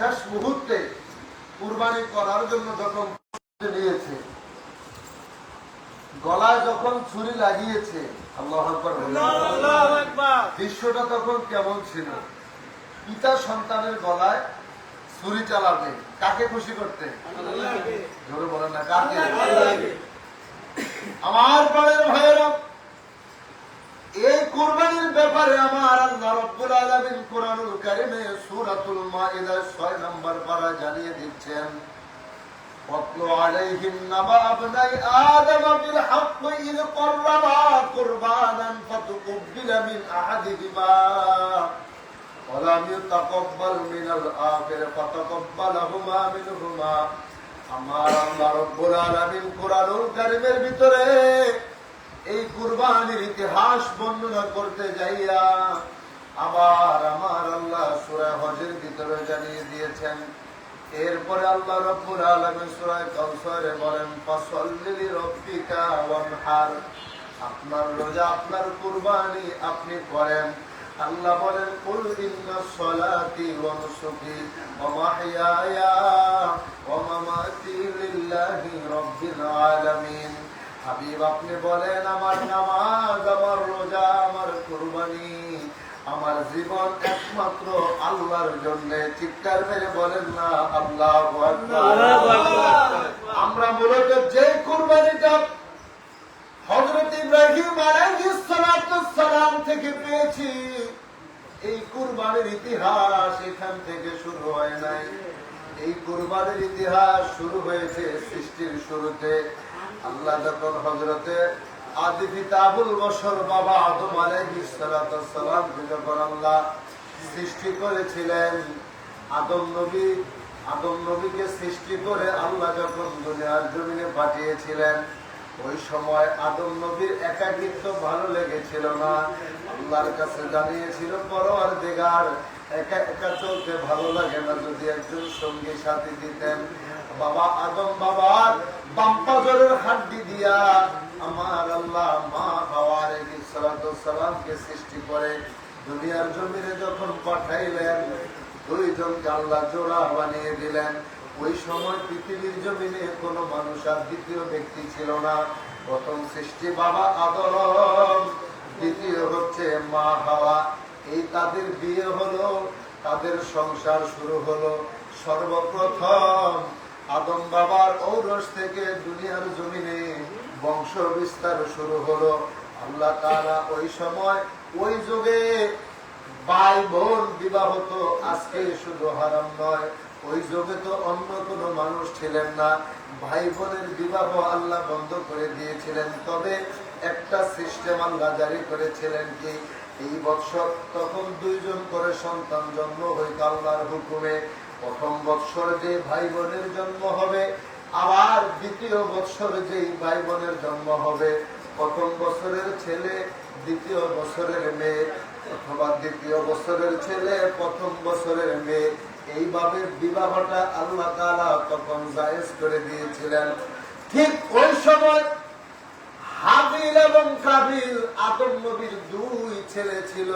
শেষ মুহূর্তে কুরবানি করার জন্য যখন নিয়েছে গলায় যখন ছুরি লাগিয়েছে আল্লাহ দৃশ্যটা তখন কেমন ছিল? পিতা সন্তানের গলায় ছুরি চালাবে কাকে খুশি করতে? জোরে বলেন না কাকে? আমার পাড়ের ভাইয়েরা এই কুরবানির ব্যাপারে আমার আল্লাহ রব্বুল আলামিন কোরআনুল কারিমে সূরাতুল মাইদার 6 নম্বর পারা জানিয়ে দিচ্ছেন واتل عليهم نبأ ابني آدم بالحق إذ قربا قربانا فتقبل من أحدهما ولم يتقبل من الآخر فتقبلهما منهما আমার আল্লাহ রব্বুল আলামিন কোরআনুল কারীমের ভিতরে এই কুরবানির ইতিহাস বর্ণনা করতে যাইয়া আবার আমার আল্লাহ সূরা হজের ভিতরে জানিয়ে দিয়েছেন। এরপরে আল্লাহ রব্বুল আলামিন সূরা কাউসারে বলেন, ফাসাল্লি আপনার রোজা, আপনার কুরবানি আপনি করেন। আল্লাহ বলেন, কুল ইন্না সলাতি ওয়া নুসুকি ওয়া মাহইয়ায়া ওয়া মামাতি লিল্লাহি রাব্বিল আলামিন। হাবিব আপনি বলেন আমার নামাজ আমার রোজা আমার কুরবানি আমার জীবন একমাত্র আল্লাহর জন্য। চিৎকার মেরে বলেন না আল্লাহ আমরা মূলত যে কুরবানিটা হজরত ইব্রাহিম সালাম থেকে পেয়েছি। এই কুরবানির ইতিহাস এখান থেকে শুরু হয় নাই। এই কুরবানির ইতিহাস শুরু হয়েছে সৃষ্টির শুরুতে। আল্লাহ যখন হজরতে ওই সময় আদম নবীর একাকিত্ব ভালো লেগেছিল না। আল্লাহর কাছে জানিয়েছিল পরোয়ার দিগার একা একা চলতে ভালো লাগে না, যদি একজন সঙ্গী সাথী দিতেন। বাবা আদম বাবার বাম্পাজরের হাড্ডি দিয়া আমার আল্লাহ মা হাওয়ার সালামকে সৃষ্টি করে দুনিয়ার জমিনে যখন পাঠাইলেন, দুইজনকে আল্লাহ জোড়া বানিয়ে দিলেন। ওই সময় পৃথিবীর জমিনে কোনো মানুষ আর দ্বিতীয় ব্যক্তি ছিল না। প্রথম সৃষ্টি বাবা আদম, দ্বিতীয় হচ্ছে মা হাওয়া। এই তাদের বিয়ে হলো, তাদের সংসার শুরু হলো। সর্বপ্রথম আদম বাবার ঔরস থেকে দুনিয়ার জমিনে বংশ বিস্তার শুরু হলো। আল্লাহ তারা ওই সময়, ওই যুগে ভাই বোন বিবাহ তো আজকে শুধু হারাম নয়, ওই যুগে তো অন্য কোনো মানুষ ছিলেন না। ভাই বোনের বিবাহ আল্লাহ বন্ধ করে দিয়েছিলেন। তবে একটা সিস্টেম আল্লাহ জারি করেছিলেন কি, এই বৎসর তখন দুইজন করে সন্তান জন্ম হইত আল্লাহর হুকুমে। প্রথম বৎসর যে ভাই বোনের জন্ম হবে, আবার দ্বিতীয় বৎসর যেই ভাই বোনের জন্ম হবে। প্রথম বছরের ছেলে, দ্বিতীয় বছরের মেয়ে, অথবা দ্বিতীয় বছরের ছেলে, প্রথম বছরের মেয়ে। এইভাবে বিবাহটা আল্লাহ তাআলা তখন জায়েজ করে দিয়েছিলেন। ঠিক ওই সময় হাবিল এবং কাবিল আদম নবীর দুই ছেলে ছিল।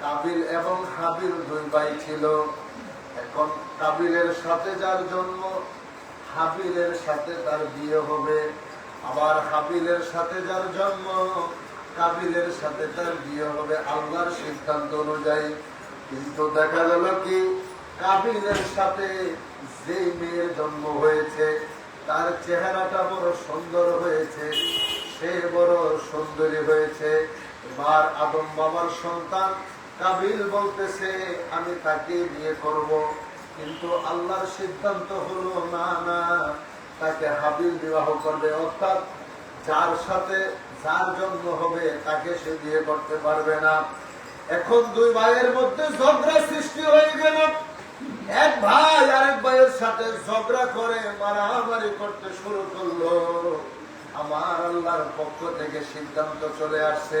কাবিল এবং হাবিল দুই ভাই ছিল। এখন কাবিলের সাথে যার জন্ম, হাবিলের সাথে তার বিয়ে হবে। আবার হাবিলের সাথে যার জন্ম, কাবিলের সাথে তার বিয়ে হবে আল্লাহর সিদ্ধান্ত অনুযায়ী। কিন্তু দেখা গেল কি, কাবিলের সাথে যে মেয়ের জন্ম হয়েছে, তার চেহারাটা বড় সুন্দর হয়েছে, সে বড় সুন্দরী হয়েছে। এবার আদম বাবার সন্তান কাবিল বলতেছে, আমি তাকে বিয়ে করব, কিন্তু আল্লাহর সিদ্ধান্ত হলো না না, তাকে হাবিল বিবাহ করবে। অর্থাৎ যার সাথে যার জন্ম হবে, তাকে সে বিয়ে করতে পারবে না। এখন দুই ভাইয়ের মধ্যে ঝগড়া সৃষ্টি হয়ে গেল। এক ভাই আরেক ভাইয়ের সাথে ঝগড়া করে মারামারি করতে শুরু করল। আমার আল্লাহর পক্ষ থেকে সিদ্ধান্ত চলে আসছে।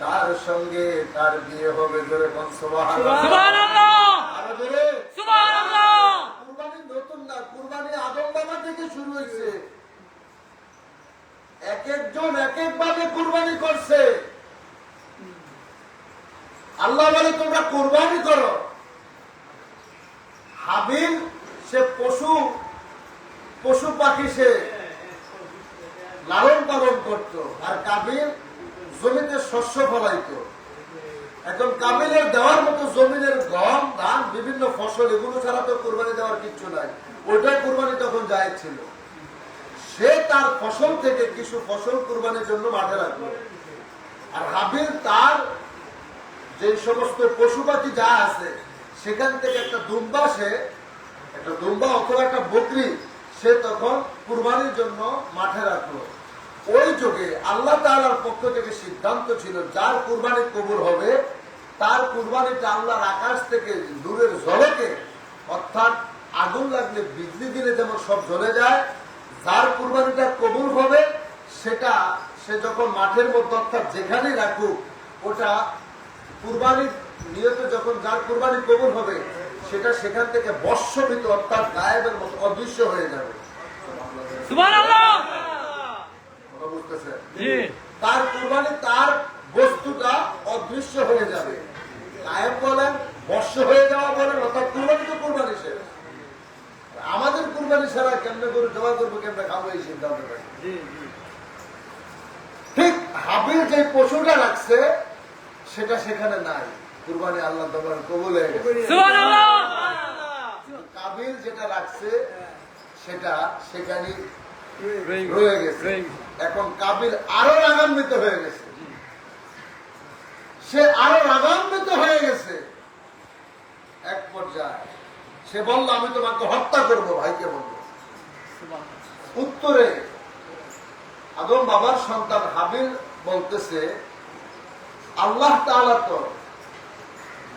তার সঙ্গে তার বিয়ে হবে জোরে কোন সুবহানাল্লাহ। সুবহানাল্লাহ। আরও জোরে। সুবহানাল্লাহ। কুরবানি নতুন না কুরবানি আদম বাবা থেকে শুরু হয়েছে। এক একজন এক এক কুরবানি করছে। আল্লাহ বলে তোমরা কুরবানি করো। হাবিল সে পশু পশু পাখি সে লালন পালন করত। আর কাবিল জমিতে শস্য ফলাইতো এখন কাবিলের দেওয়ার মতো জমিনের গম, ধান, বিভিন্ন ফসল, এগুলো ছাড়া তো কোরবানি দেওয়ার কিচ্ছু নাই। ওইটাই কোরবানি তখন যায় ছিল। সে তার ফসল থেকে কিছু ফসল কোরবানির জন্য মাঠে রাখল। আর হাবিল তার যে সমস্ত পশু পাখি যা আছে, সেখান থেকে একটা দুম্বা সে একটা দুম্বা অথবা একটা বকরি, সে তখন কুরবানির জন্য মাঠে রাখল। ওই যুগে আল্লাহ তাআলার পক্ষ থেকে সিদ্ধান্ত ছিল, যার কুরবানি কবুল হবে, তার কুরবানিটা আল্লাহর আকাশ থেকে দূরের ঝলকে, অর্থাৎ আগুন লাগলে বিজলি দিলে যেমন সব জ্বলে যায়, যার কুরবানিটা কবুল হবে, সেটা সে যখন মাঠের মধ্যে, অর্থাৎ যেখানেই রাখুক, ওটা কুরবানির নিয়ত যখন যার কুরবানি কবুল হবে, সেটা সেখান থেকে বর্ষবিত, অর্থাৎ গায়েবের মতো অদৃশ্য হয়ে যাবে। তার কুরবানি তার বস্তুটা অদৃশ্য হয়ে যাবে। গায়েব বলেন বর্ষ হয়ে যাওয়া বলেন অর্থাৎ কুরবানি তো কুরবানি শেষ। আমাদের কুরবানি ছাড়া কেমনে করে জমা করব কেমনে খাব এই সিদ্ধান্ত ঠিক হাবিল যে পশুটা রাখছে সেটা সেখানে নাই। কুরবানি আল্লাহ তোমার কবুল হয়ে গেছে। কাবিল যেটা রাখছে সেটা সেখানে রয়ে গেছে। এখন কাবিল আরও রাগান্বিত হয়ে গেছে। সে আরও রাগান্বিত হয়ে গেছে। এক পর্যায়ে সে বলল আমি তোমাকে হত্যা করব ভাইকে বলল। উত্তরে আদম বাবার সন্তান হাবিল বলতেছে আল্লাহ তো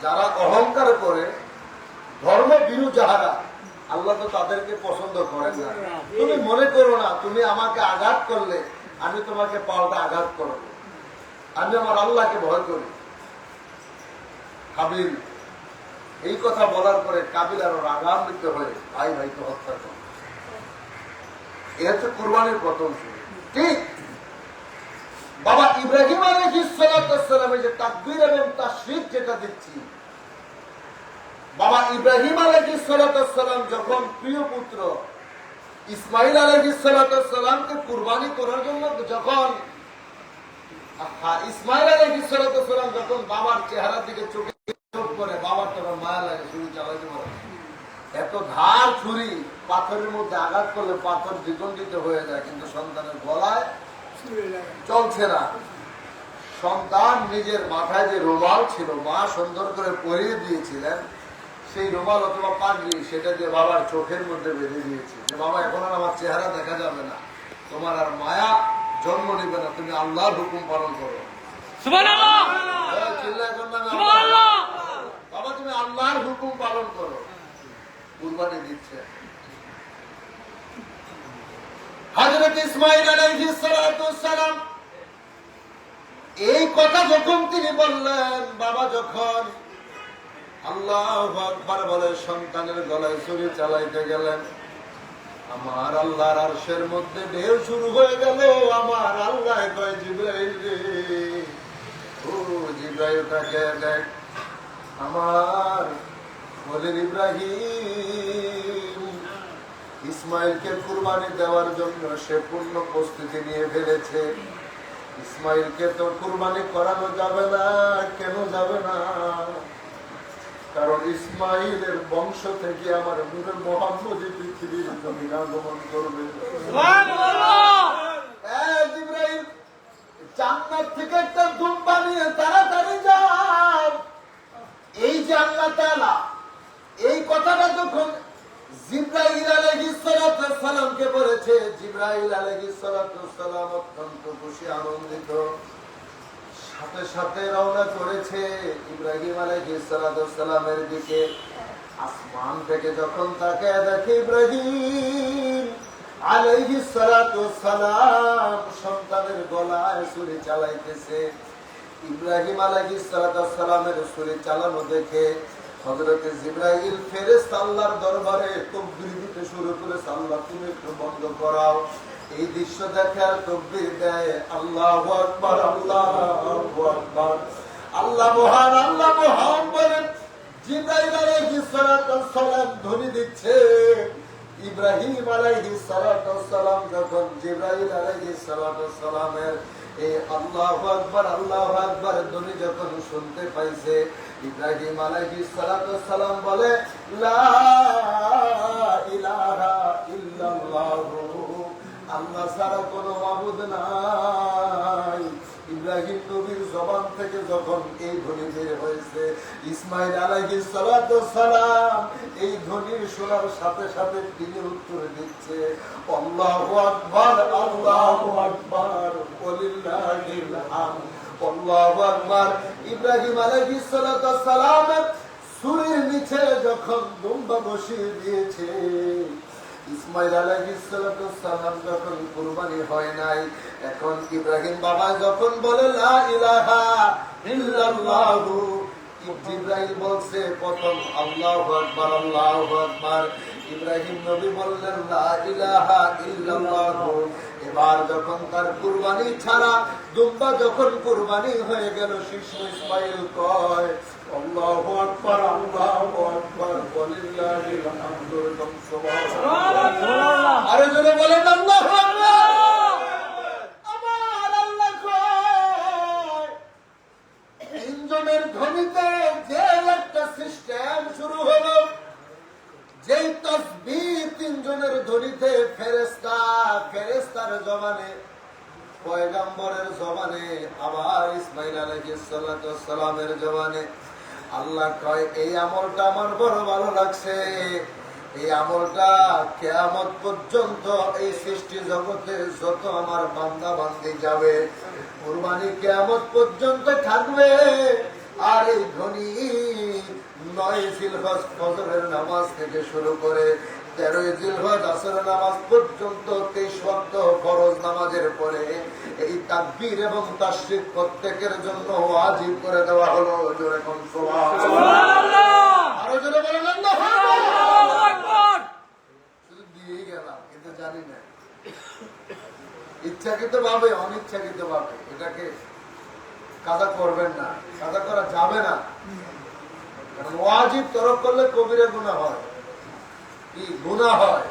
যারা অহংকার করে ধর্ম বিরু যাহারা আল্লাহ তো তাদেরকে পছন্দ করেন না। তুমি মনে করো না তুমি আমাকে আঘাত করলে আমি তোমাকে পাল্টা আঘাত করব। আমি আমার আল্লাহকে ভয় করি। কাবিল এই কথা বলার পরে কাবিল আরও রাগান্বিত হয়ে ভাই ভাইকে হত্যা করে। এ হচ্ছে কোরবানির প্রথম ঠিক। বাবা ইব্রাহিম আলাইহিস সালামের যে তাকবীর এবং তাশরীফ যেটা দিচ্ছি বাবা ইব্রাহিম আলাইহিস সালাম যখন প্রিয় পুত্র ইসমাইল আলাইহিস সালামকে কুরবানি করার জন্য যখন ইসমাইল আলাইহিস সালাম যখন বাবার চেহারার দিকে চোখে চোখ করে, বাবার তখন মায়া লাগে ছুরি চালাইতে পারে। এত ধার ছুরি পাথরের মধ্যে আঘাত করলে পাথর দ্বিখণ্ডিত হয়ে যায়, কিন্তু সন্তানের গলায় চলছে না। সন্তান নিজের মাথায় যে রুমাল ছিল, মা সুন্দর করে পরিয়ে দিয়েছিলেন সেই রুমাল অথবা পাগড়ি সেটা দিয়ে বাবার চোখের মধ্যে বেঁধে দিয়েছে। যে বাবা এখন আর আমার চেহারা দেখা যাবে না। তোমার আর মায়া জন্ম নেবে না। তুমি আল্লাহর হুকুম পালন করো। বাবা তুমি আল্লাহর হুকুম পালন করো। কুরবানি দিচ্ছে। হযরত ইসমাঈল আলাইহিস সালাতু সালাম এই কথা যখন তিনি বললেন বাবা যখন আল্লাহ বলে, সন্তানের গলায় চালাইতে গেলেন। আমার মধ্যে ঢেউ শুরু হয়ে আমার আল্লাহ আমার ইব্রাহিম ইসমাইলকে কুরবানি দেওয়ার জন্য সে পূর্ণ প্রস্তুতি নিয়ে ফেলেছে। ইসমাইলকে তো কুরবানি করানো যাবে না, কেন যাবে না? কারণ ইসমাইলের বংশ থেকে আমার নূরের মোহাম্মদী পৃথিবীর জমিন আগমন করবে। জান্নাত থেকে একটা দুম্বা নিয়ে তাড়াতাড়ি এই যে আল্লাহ এই কথাটা যখন জিব্রাইল বলেছে জিব্রাইল আলাইহিস সালাতু সালাম অত্যন্ত খুশি আনন্দিত। সাথে সাথে রওনা করেছে ইব্রাহিম আলাইহিস সালাতু সালামের দিকে। আসমান থেকে যখন তাকে দেখে ইব্রাহিম আলাইহি সালাম সন্তানের গলায় ছুরি চালাইতেছে। ইব্রাহিম আলাইহি সালামের ছুরি চালানো দেখে হযরত জিবরাইল ফেরেশতা আল্লাহর দরবারে তাকবীর দিতে শুরু করে আল্লাহ তুমি একটু বন্ধ করাও। এই দৃশ্য দেখে আর তকবীর দেয় আল্লাহু আকবার আল্লাহু আকবার। আল্লাহ মহান আল্লাহ মহান বলেন, জিব্রাইল আলাইহিস সালাতু সালাম ধ্বনি দিচ্ছে। ইব্রাহিম আলাইহিস সালাতু সালাম যখন জিব্রাইল আলাইহিস সালাতু সালামের এই আল্লাহু আকবার আল্লাহু আকবার ধ্বনি যখন শুনতে পাইছে, ইব্রাহিম আলাইহিস সালাতু সালাম বলে, লা ইলাহা ইল্লাল্লাহু আল্লাহ ছাড়া কোনো মাবুদ নাই। ইব্রাহিম নবীর জবান থেকে যখন এই ধ্বনি বের হয়েছে, ইসমাইল সালাতু সালাম এই ধ্বনির শোনার সাথে সাথে তিনি উত্তর দিচ্ছে, আল্লাহু আকবার আল্লাহু আকবার, ওয়ালিল্লাহিল হামদ, আল্লাহু আকবার। ইব্রাহিম সালাতু সালাম সুরের নিচে যখন দুম্বা বসিয়ে দিয়েছে কুরবানি হয় নাই এখন ইব্রাহিম বাবা যখন বলে ইলাহা বলছে, প্রথম ইব্রাহিম নবী বললেন ইলাহা এবার যখন তার কুরবানি ছাড়া দুম্বা যখন কুরবানি হয়ে গেল শিশু ইসমাইল কয় আল্লাহু আকবার আল্লাহু আকবার ওয়ালিল্লাহিল হামদু সুবহানাল্লাহ। আরও জোরে বলেন আল্লাহু আকবার। আমার আল্লাহ কয় ইঞ্জনের ধ্বনিতে যে একটা সিস্টেম শুরু হলো যেই তসবির তিনজনের ধ্বনিতে ফেরেস্তা ফেরেস্তার জমানে পয়গাম্বরের জমানে আবার ইসমাইল আলাইহিস সালাতু সালামের জমানে আল্লাহ কয়, এই আমলটা আমার বড় ভালো লাগছে। এই আমলটা কেয়ামত পর্যন্ত এই সৃষ্টি জগতে যত আমার বান্দা বান্দি যাবে, কুরবানি কেয়ামত পর্যন্ত থাকবে। আর এই ধনী নয় ফজরের নামাজ থেকে শুরু করে তেরোই জিলহজ আসর নামাজ পর্যন্ত তেইশ ওয়াক্ত ফরজ নামাজের পরে এই তাকবীর এবং তাশরিক প্রত্যেকের জন্য ওয়াজিব করে দেওয়া হলো। জোরে কোন আরও জোরে বলেন আল্লাহু শুধু দিয়েই গেলাম কিন্তু জানি না। ইচ্ছাকৃত ভাবে অনিচ্ছাকৃত ভাবে এটাকে কাজা করবেন না কাজা করা যাবে না। ওয়াজিব তরফ করলে কবিরে গুণা হয়। গুণা হয়?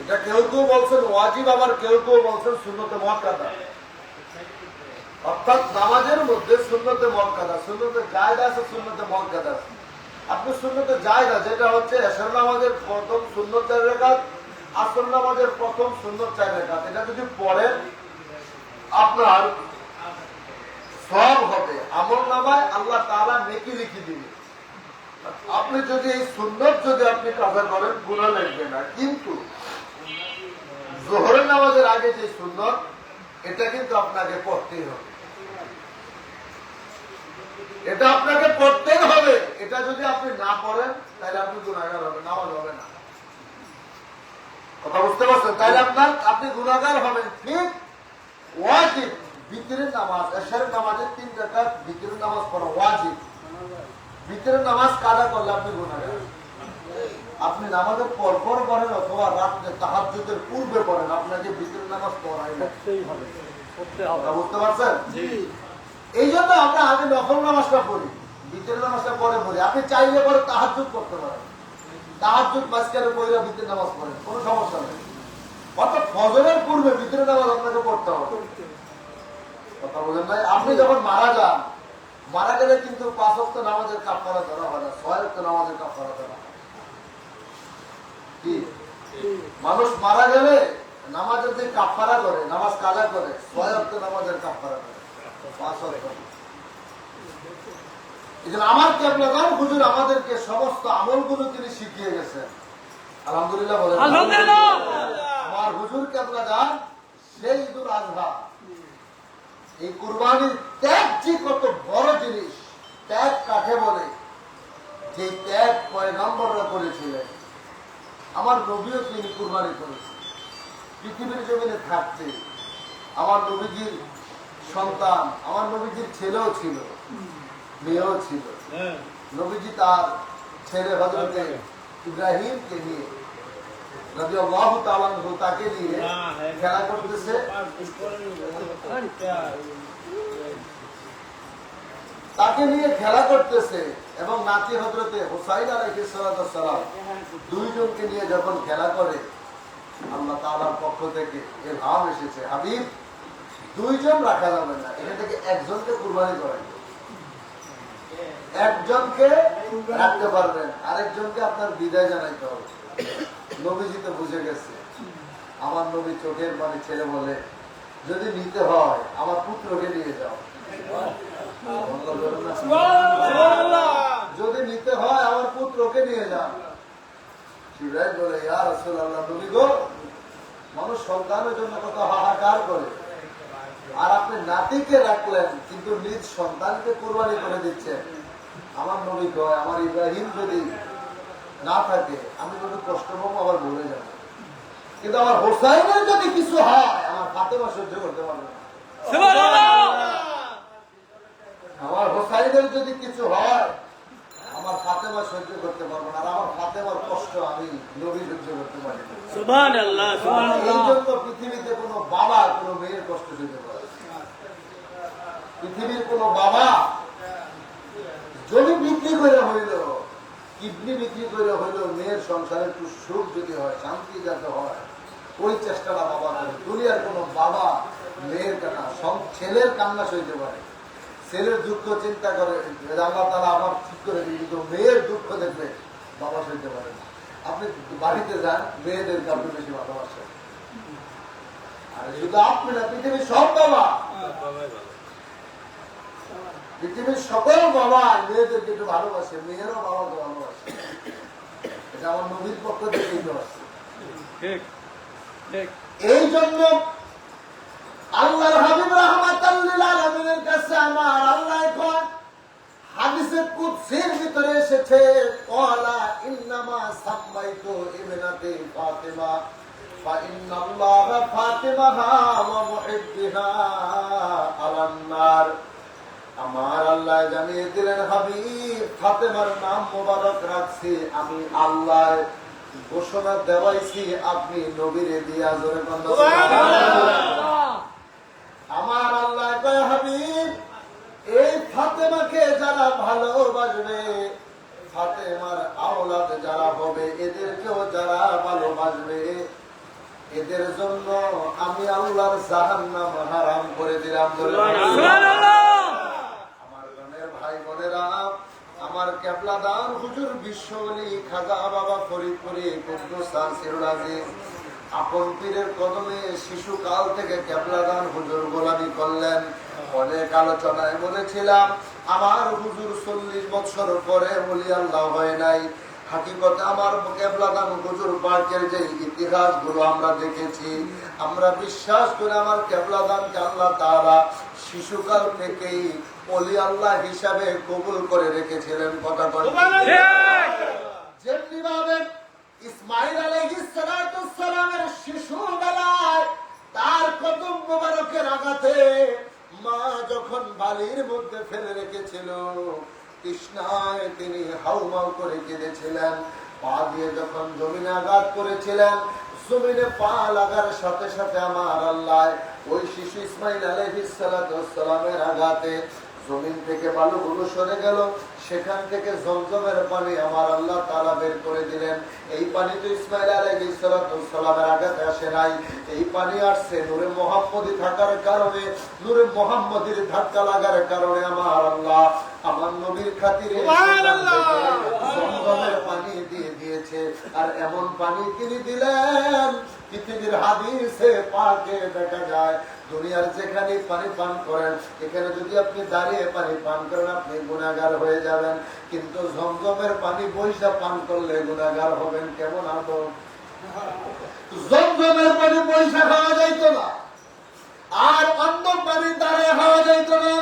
এটা কেউ কেউ বলছেন, ওয়াজিব আবার কেউ কেউ বলছেন শূন্যতে অর্থাৎ নামাজের মধ্যে শূন্যতে শূন্যতে জায়দা আছে শূন্যতে আছে। আপনি শূন্যতে জায়দা যেটা হচ্ছে এসর নামাজের প্রথম শূন্য চার রেখাত, আসর নামাজের প্রথম শূন্য চার রেখাত। এটা যদি পড়েন, আপনার সব হবে। আমল নামায় আল্লাহ তাআলা নেকি লিখে দিবে। আপনি যদি এই সুন্নত যদি আপনি কাজা করেন গুণা লাগবে না। কিন্তু জোহরের নামাজের আগে যে সুন্নত, এটা কিন্তু আপনাকে পড়তেই হবে। এটা আপনাকে পড়তেই হবে। এটা যদি আপনি না পড়েন, তাহলে আপনি গুণাগার হবে নামাজ হবে না। কথা বুঝতে পারছেন? তাহলে আপনার, আপনি গুণাগার হবেন। ঠিক ওয়াজিব। ভিতরের নামাজ, এশারের নামাজের তিন টাকা ভিতরের নামাজ পড়া ওয়াজিব। ভিতরের নামাজ কাদা করলে আপনি গুণাগার আপনি নামাজের পর পর পড়েন অথবা রাত্রে তাহাজ্জুদের পূর্বে পড়েন আপনাকে ভিতরের নামাজ পড়াই না। বুঝতে পারছেন? এই জন্য আমরা আগে নফল নামাজটা পড়ি ভিতরের নামাজটা পরে পড়ি। আপনি চাইলে পরে তাহাজ্জুদ করতে পারেন। তাহাজ্জুদ মাঝখানে পড়লে ভিতরের নামাজ পড়েন কোনো সমস্যা নেই। অর্থাৎ ফজরের পূর্বে ভিতরের নামাজ আপনাকে পড়তে হবে। কথা বলেন ভাই আপনি যখন মারা যান মারা গেলে কিন্তু পাঁচ অক্ট নামাজের কাপড়া ধরা হয় না ছয় অক্ট নামাজের কাপড়া ধরা কি? মানুষ মারা গেলে নামাজের যে কাপড়া করে নামাজ কাজা করে ছয় অক্ট নামাজের কাপড়া করে। পাঁচ অক্ট আমার কেবলাগান হুজুর আমাদেরকে সমস্ত আমলগুলো তিনি শিখিয়ে গেছেন। আলহামদুলিল্লাহ বলেন। আমার হুজুর কেবলাগান সেই ঈদুল আজহা এই কুরবানির ত্যাগ যে কত বড় জিনিস ত্যাগ কাকে বলে? যে ত্যাগ পয়গম্বররা করেছিলেন। আমার নবীও তিনি কুরবানি করেছেন। পৃথিবীর জমিনে থাকছে আমার নবীজির সন্তান আমার নবীজির ছেলেও ছিল মেয়েও ছিল। নবীজি তার ছেলে হজরতে ইব্রাহিমকে নিয়ে তাকে নিয়ে খেলা করতেছে। তাকে নিয়ে খেলা করতেছে এবং নাতি হজরতে হোসাইন আলাইহিস সালাম দুইজনকে নিয়ে যখন খেলা করে আল্লাহ তাআলার পক্ষ থেকে এর ভাব এসেছে। হাবিব দুইজন রাখা যাবে না। এখান থেকে একজনকে কুরবানি করেন একজনকে রাখতে পারবেন আরেকজনকে আপনার বিদায় জানাইতে হবে। নবীজি তো বুঝে গেছে। আমার নবী চোখের মানে ছেলে বলে যদি নিতে হয় আমার পুত্রকে নিয়ে যাও। যদি নিতে হয় আমার পুত্রকে নিয়ে যান শিবরাজ বলে ইয়ার নবী গো মানুষ সন্তানের জন্য কত হাহাকার করে। আর আপনি নাতিকে রাখলেন কিন্তু নিজ সন্তানকে কোরবানি করে দিচ্ছেন। আমার নবী কয় আমার ইব্রাহিম যদি না থাকে আমি যদি কষ্ট পাবো আবার ভুলে যাব। কিন্তু আমার হোসাইনের যদি কিছু হয় আমার ফাতেমা সহ্য করতে পারবে আমার হোসাইনের যদি কিছু হয় আমার ফাতেমা সহ্য করতে পারব না। আর আমার ফাতেমার কষ্ট আমি নবী সহ্য করতে পারি এই জন্য পৃথিবীতে কোনো বাবা কোনো মেয়ের কষ্ট পারে না। পৃথিবীর কোনো বাবা জমি বিক্রি করে হইল কিডনি বিক্রি করে হলেও মেয়ের সংসারে একটু সুখ যদি হয় শান্তি যাতে হয় ওই চেষ্টাটা বাবা করে। দুনিয়ার কোনো বাবা মেয়ের কান্না সব- ছেলের কান্না সইতে পারে। ছেলের দুঃখ চিন্তা করে আল্লাহ তারা আমার ঠিক করে দিই কিন্তু মেয়ের দুঃখ দেখবে বাবা সইতে পারে না। আপনি বাড়িতে যান মেয়েদেরকে আপনি বেশি ভালোবাসেন। আর শুধু আপনি না পৃথিবীর সব বাবা। পৃথিবীর সকল বাবা মেয়েদেরকে একটু ভালোবাসে মেয়েরও বাবাকে ভালোবাসে এটা আমার নবীর পক্ষ থেকে আসছে ঠিক ঠিক এই জন্য আল্লাহর হাবিব রহমাতাল্লিল আলামিনের কাছে আমার আল্লাহ এখন হাদিসে কুদসির ভিতরে এসেছে ক্বালা ইন্নামা সাম্মাইতু ইবনাতি ফাতিমা فإن الله فاطمها ومحبها على النار আমার আল্লাহ জানিয়ে দিলেন, হাবিব, ফাতেমার নাম মোবারক রাখছি। আমি আল্লাহ ঘোষণা দেওয়াইছি, আপনি নবীরে দিয়া জোরে আমার আল্লাহ হাবিব, এই ফাতেমাকে যারা ভালোবাসবে, ফাতেমার আওলাদ যারা হবে, এদেরকেও যারা ভালোবাসবে, এদের জন্য আমি আল্লাহর জাহান্নাম হারাম করে দিলাম জোরে বলো। সুবহানাল্লাহ আমার গানের ভাই বোনেরা, আমার কেবলা দান হুজুর বিশ্বলি খাজা বাবা ফরিদপুরি কুদ্দুস্তান সিরুলাজিজ আপন পীরের কদমে শিশুকাল থেকে কেবলা দান হুজুর গোলামি করলেন। অনেক আলোচনায় বলেছিলাম, আমার হুজুর চল্লিশ বছর পরে বলি হয় নাই। হাকিকতে আমার হুজুর পার্কের যে ইতিহাসগুলো আমরা দেখেছি, আমরা বিশ্বাস করে আমার তারা শিশুকাল থেকেই অলি আল্লাহ হিসাবে কবুল করে রেখেছিলেন কথা যেমনি ইসমাইল সালামের শিশু বেলায় তার কদম মোবারকের আঘাতে মা যখন বালির মধ্যে ফেলে রেখেছিল তৃষ্ণায় তিনি হাউমাউ করে কেঁদেছিলেন, পা দিয়ে যখন জমিনে আঘাত করেছিলেন, জমিনে পা লাগার সাথে সাথে আমার আল্লাহ ওই শিশু ইসমাইল আলাইহিস সালাতু সালামের আঘাতে জমিন থেকে বালুগুলো সরে গেল। সেখান থেকে জমজমের পানি আমার আল্লাহ তালা বের করে দিলেন। এই পানি তো ইসমাইল আলাইহিস সালামের আঘাতে আসে নাই। এই পানি আসছে নূরে মোহাম্মদী থাকার কারণে, নূরে মোহাম্মদীর ধাক্কা লাগার কারণে আমার আল্লাহ আমার নবীর খাতিরে জমজমের পানি দিয়ে দিয়েছে। আর এমন পানি তিনি দিলেন পৃথিবীর হাদিসে পাকে দেখা যায়। দুনিয়ার যেখানে পানি পান করেন এখানে যদি আপনি দাঁড়িয়ে পানি পান করেন আপনি গুণাগার হয়ে যাবেন। কিন্তু জমজমের পানি বৈশা পান করলে গুণাগার হবেন কেমন আদর জমজমের পানি পয়সা খাওয়া যাইতো না। আর অন্য পানি দাঁড়িয়ে খাওয়া যাইতো না।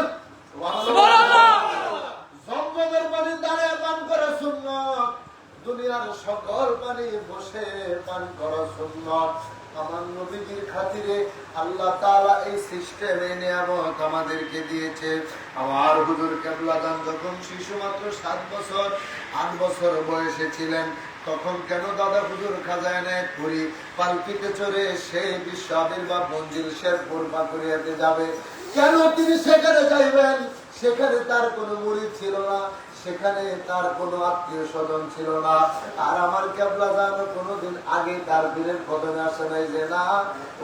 জমজমের পানি দাঁড়িয়ে পান করে সুন্নত। দুনিয়ার সকল পানি বসে পান করা সুন্নত। আমার নবীজির খাতিরে আল্লাহ তাআলা এই সিস্টেমে নিয়ামত আমাদেরকে দিয়েছে। আমার হুজুর কেবলা দান যখন শিশু মাত্র সাত বছর, আট বছর বয়সে ছিলেন, তখন কেন দাদা হুজুর খাজায় নেয় করি পালকিতে চড়ে সেই বিশ্ব আবির্ভাব মঞ্জিল শেরপুর পাকুড়িয়াতে যাবে। কেন তিনি সেখানে যাইবেন? সেখানে তার কোনো মুড়ি ছিল না, সেখানে তার কোনো আত্মীয় স্বজন ছিল না। আর আমার কেবলা জানো কোনোদিন আগে তার বীরের কদমে আসে নাই যে, না,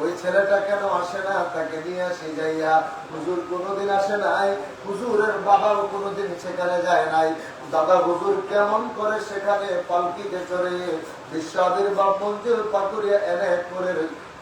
ওই ছেলেটা কেন আসে না? তাকে নিয়ে আসে যাইয়া। হুজুর কোনোদিন আসে নাই, হুজুরের বাবাও কোনোদিন সেখানে যায় নাই। দাদা হুজুর কেমন করে সেখানে পালকিতে চড়ে বিশ্ব বা মন্দির পাকুড়িয়া এনে করে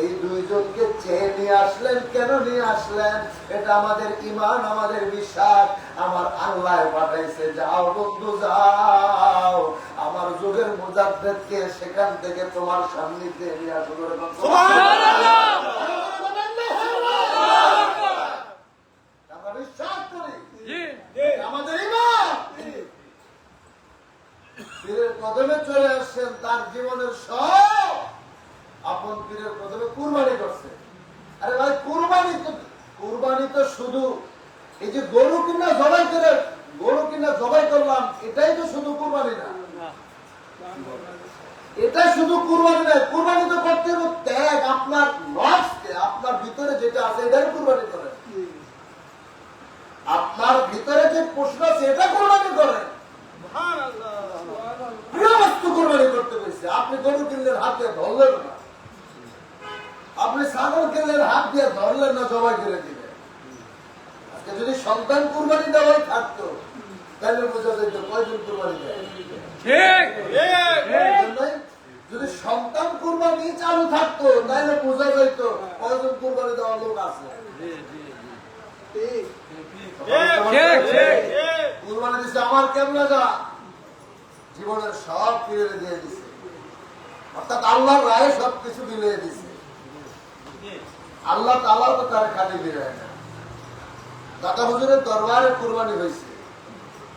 এই দুইজনকে চেয়ে নিয়ে আসলেন কেন নিয়ে আসলেন? এটা আমাদের ইমান আমাদের বিশ্বাস। আমার আল্লাহ পাঠাইছে যাও বন্ধু যাও। আমার যুগের মুজাদ্দেদকে সেখান থেকে তোমার সান্নিধ্যে নিয়ে আসো করে আমরা বিশ্বাস করি। আমাদের ইমান পীরের কদমে চলে আসছেন তার জীবনের সব আপন পীরের কদমে কুরবানি করছে। আরে ভাই কুরবানি তো কুরবানি তো শুধু এই যে গরু কিনা জবাই করে গরু কিনা জবাই করলাম এটাই তো শুধু কুরবানি না। এটা শুধু কুরবানি না কুরবানি তো করতে হবে। ত্যাগ আপনার নফসকে আপনার ভিতরে যেটা আছে এটাই কুরবানি করেন আপনার ভিতরে যে প্রশ্ন আছে এটা কোরবানি করে। প্রিয় বস্তু কোরবানি করতে পেরেছে আপনি গরু কিনলেন হাতে ধরলেন না। আপনি ছাগল কিনলেন হাত দিয়ে ধরলেন না জবাই করে দিলেন। আজকে যদি সন্তান কুরবানি দেওয়াই থাকতো তাহলে বোঝা যেত কয়জন কুরবানি দেয়। ঠিক। এই জন্যই যদি সন্তান কুরবানি চালু থাকতো তাহলে বোঝা যেত কয়জন কুরবানি দেওয়ার লোক আছে। ঠিক ঠিক কুরবানি দিছে আমার কেমন যা? জীবনের সব ফিরে দিয়ে দিছে। অর্থাৎ আল্লাহর রায় সবকিছু মিলিয়ে দিছে। আল্লাহ তালা তো তার খালি বিরায় না। দাদা হুজুরের দরবারে কুরবানি হয়েছে।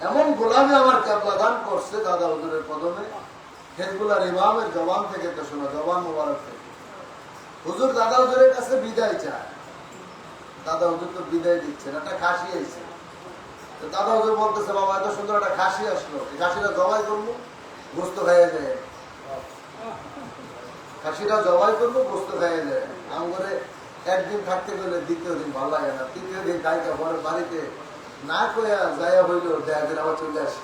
এমন গোলামে আমার কেবলা দান করছে দাদা হুজুরের কদমে। হেজবুলার ইমামের জবান থেকে তো শোনা, জবান মোবারক থেকে। হুজুর দাদা হুজুরের কাছে বিদায় চায়। দাদা হুজুর তো বিদায় দিচ্ছেন, একটা খাসি আইছে। দাদা হুজুর বলতেছে, বাবা, এত সুন্দর একটা খাসি আসলো। এই খাসিটা জবাই করব, গোস্ত খাইয়ে যায় খাসিটা জবাই করব, গোস্ত খাইয়ে যায় আমার একদিন থাকতে গেলে দ্বিতীয় দিন ভালো লাগে না। তৃতীয় দিন গাইকা পরে বাড়িতে না কইয়া যাইয়া হইল দেখা দিন আবার চলে আসে?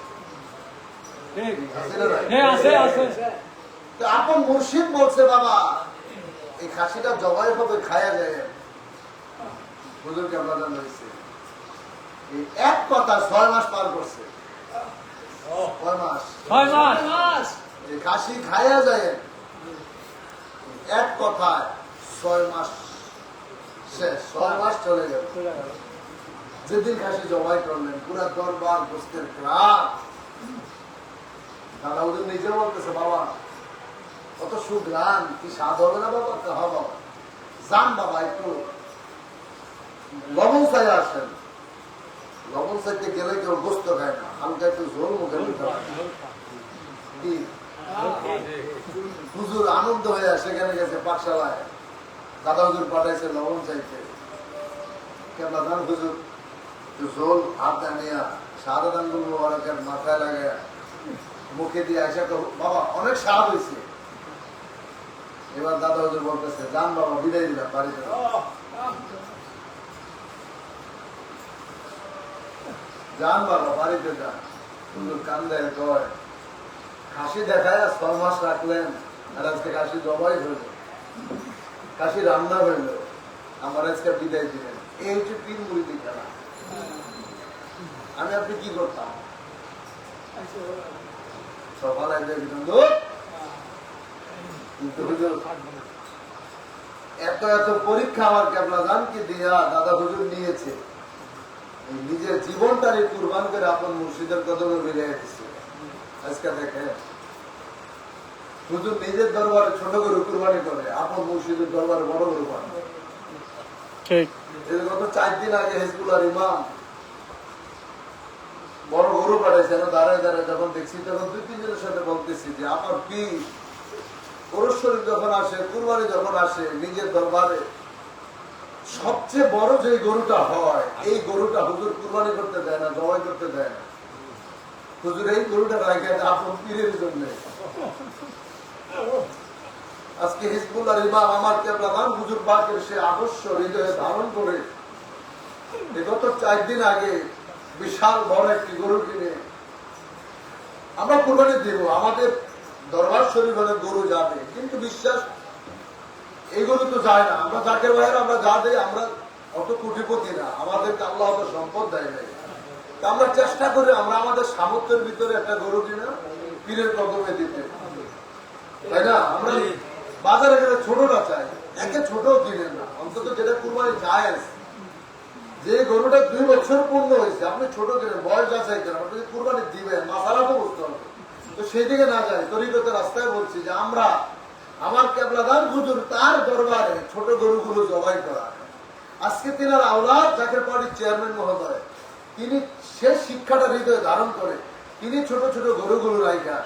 হ্যাঁ তো আপন মুর্শিদ বলছে বাবা এই খাসিটা জবাই হবে খায়া যায় হয়েছে এক কথা ছয় মাস পার করছে। কয় মাস। ছয় মাস। খাসি খায়া যায় এক কথায় ছয় মাস শেষ ছয় মাস চলে গেল। যেদিন খাসি জবাই করলেন পুরা দরবার গোস্তের গ্রাম দাদা ওদের নিজে বলতেছে বাবা কত সুগ্রাম কি স্বাদ হবে না বাবা? তা হবে যান বাবা একটু লবণ চাই আসেন। লবণ চাইতে গেলে কেউ গোস্ত খায় না। হালকা একটু ঝোল মুখে হয়। হুজুর আনন্দ হয়ে সেখানে গেছে পাঠশালায়। দাদা হুজুর পাঠাইছে লবণ চাইতে। কেন দান হুজুর ঝোল হাত দানিয়া সাদা দানগুলো মোবারকের মাথায় লাগে মুখে দিয়ে আসে বাবা, অনেক স্বাদ হয়েছে এবার দাদা হুজুর বলতেছে, যান বাবা, বিদায় দিলাম বাড়িতে। যান। বাবা, বাড়িতে যান। হুজুর কান্দে, কয়, খাসি দেখায় ছয় মাস রাখলেন, আর আজকে খাসি জবাই হইল। খাসি রান্না হইল। আমার আজকে বিদায় দিলেন এই হচ্ছে তিন মুড়ি খেলা আমি আপনি কি করতাম? সকালে এত এত পরীক্ষা আমার কেবলা জানকে দিয়া দাদা হুজুর নিয়েছে। নিজের জীবনটারে কুরবান করে আপন মুর্শিদের কদমে মিলিয়ে দিচ্ছে আজকে দেখেন হুজুর নিজের দরবারে ছোট গরু কুরবানি করে আপন মুর্শিদের দরবারে বড় গরু বানায় ঠিক। গত চার দিন আগে হেজবুলার ইমাম বড় গরু পাঠাইছে না দাঁড়ায় দাঁড়ায় যখন দেখছি তখন দুই তিনজনের সাথে বলতেছি যে আমার পি পুরুষ শরীফ যখন আসে কুরবানি যখন আসে নিজের দরবারে সবচেয়ে বড় যে গরুটা হয় এই গরুটা হুজুর কুরবানি করতে দেয় না জবাই করতে দেয় না। হুজুর এই গরুটা রাখে আপন পীরের জন্য। আজকে হিজবুল্লাহ কেবলামান হুজুর পাকের সে আদর্শ হৃদয়ে ধারণ করে চার দিন আগে বিশাল বড় একটি গরু কিনে আমরা কোরবানি দিব, আমাদের দরবার শরীফ হলে গরু যাবে, কিন্তু বিশ্বাস, এই গরু তো যায় না, আমরা জাকের বাইরে আমরা যা দেই, আমরা অত কোটিপতি না, আমাদেরকে আল্লাহ অত সম্পদ দেয় নাই। আমরা চেষ্টা করি, আমরা আমাদের সামর্থ্যের ভিতরে একটা গরু কিনা পীরের কদমে দিতে। তাই না? আমরা বাজারে ছোটটা চাই একে ছোট কিনেন না। অন্তত যেটা কুরবানি যায় যে গরুটা দুই বছর পূর্ণ হয়েছে আপনি ছোট কিনেন বয়স যাচাই করেন আপনি যদি কুরবানি দিবেন মাসালা তো বুঝতে হবে। তো সেই দিকে না তরিগত রাস্তায় বলছি যে আমরা আমার কেবলাদার হুজুর তার দরবারে ছোট গরুগুলো জবাই করা। আজকে তিনার আওলাদ জাকের পার্টির চেয়ারম্যান মহোদয় তিনি সে শিক্ষাটা হৃদয়ে ধারণ করে তিনি ছোট ছোট গরুগুলো রাইখা।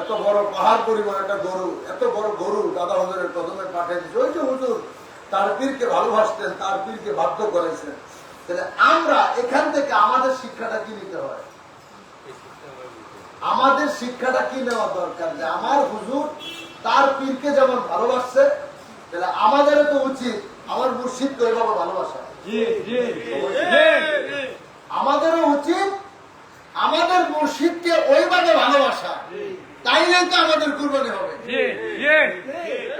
এত বড় পাহাড় পরিমাণ একটা গরু এত বড় গরু দাদা হুজুরের কদমে পাঠিয়ে দিচ্ছে ওই যে হুজুর তার পীরকে ভালোবাসতেন তার পীরকে বাধ্য করেছেন। তাহলে আমরা এখান থেকে আমাদের শিক্ষাটা কি নিতে হয়? আমাদের শিক্ষাটা কি নেওয়া দরকার? যে আমার হুজুর তার পীরকে যেমন ভালোবাসছে তাহলে আমাদেরও তো উচিত আমার মুর্শিদকে ওইভাবে ভালোবাসা। আমাদেরও উচিত আমাদের মুর্শিদকে ওইভাবে ভালোবাসা। তাইলে তো আমাদের কুরবানি হবে।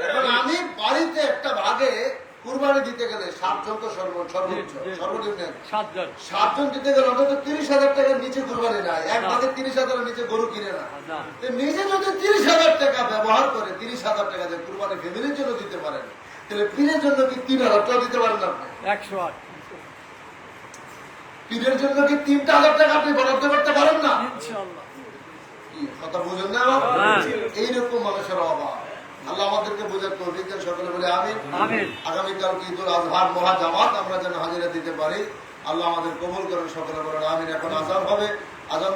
এখন আমি বাড়িতে একটা ভাগে কুরবানি দিতে গেলে সাতজন তো সর্ব সর্বোচ্চ সর্বনিম্ন সাতজন। সাতজন দিতে গেলে অন্তত তিরিশ হাজার টাকার নিচে কুরবানি নাই। এক ভাগে তিরিশ হাজারের নিচে গরু কিনে না। নিজে যদি তিরিশ হাজার টাকা ব্যবহার করে তিরিশ হাজার টাকা দিয়ে কুরবানি ফ্যামিলির জন্য দিতে পারেন তাহলে পীরের জন্য কি তিন হাজার টাকা দিতে পারেন না আপনি? একশো আট। পীরের জন্য কি তিনটা হাজার টাকা আপনি বরাদ্দ করতে পারেন না? ইনশাল্লাহ কথা বুঝেন না? হ্যাঁ। এইরকম মানুষের অভাব। আল্লাহ আমাদেরকে বোঝার তৌফিক দেন সকলে বলে আমি আমিন। আগামীকাল ঈদুল আজহার মহা জামাত আমরা যেন হাজিরা দিতে পারি। আল্লাহ আমাদের কবুল করেন সকলে বলেন আমিন। এখন আজাদ হবে। আজান